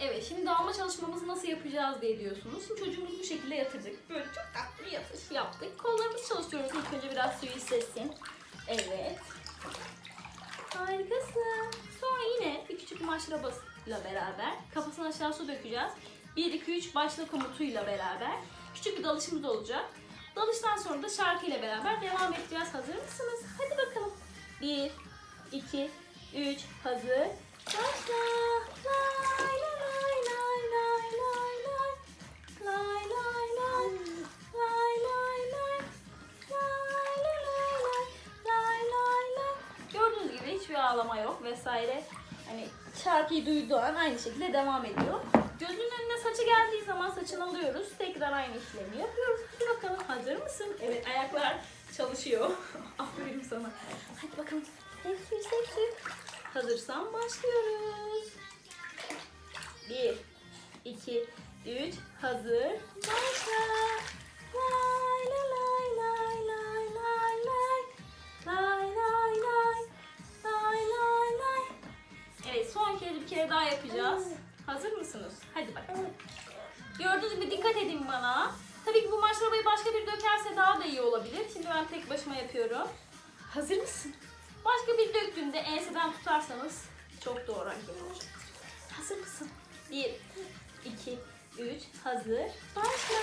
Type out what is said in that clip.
Evet şimdi dağılma çalışmamızı nasıl yapacağız diye diyorsunuz. Şimdi çocuğumuzu bu şekilde yatırdık. Böyle çok tatlı bir yatış yaptık. Kollarımızı çalıştırıyoruz. İlk önce biraz suyu hissetsin. Evet. Harikasın. Sonra yine bir küçük maşrabasıyla beraber kafasına aşağı su dökeceğiz. 1, 2, 3 başla komutuyla beraber küçük bir dalışımız olacak. Dalıştan sonra da şarkıyla beraber devam edeceğiz. Hazır mısınız? Hadi bakalım. 1, 2, 3, hazır. Başla. Gibi hiçbir ağlama yok vesaire. Hani şarkıyı duyduğu an aynı şekilde devam ediyor. Gözünün önüne saçı geldiği zaman saçını alıyoruz. Tekrar aynı işlemi yapıyoruz. Hadi bakalım hazır mısın? Evet ayaklar çalışıyor. Aferin sana. Hadi bakalım. Seksi seksi. Hazırsan başlıyoruz. Bir, iki, üç, hazır. Başla. Lay kere daha yapacağız. Hazır mısınız? Hadi bakalım. Gördüğünüz gibi dikkat edin bana. Tabii ki bu maşrabayı başka biri dökerse daha da iyi olabilir. Şimdi ben tek başıma yapıyorum. Hazır mısın? Başka bir döktüğünde enseden tutarsanız çok doğru hareket olacak. Hazır mısın? Bir, iki, üç, hazır. Başla.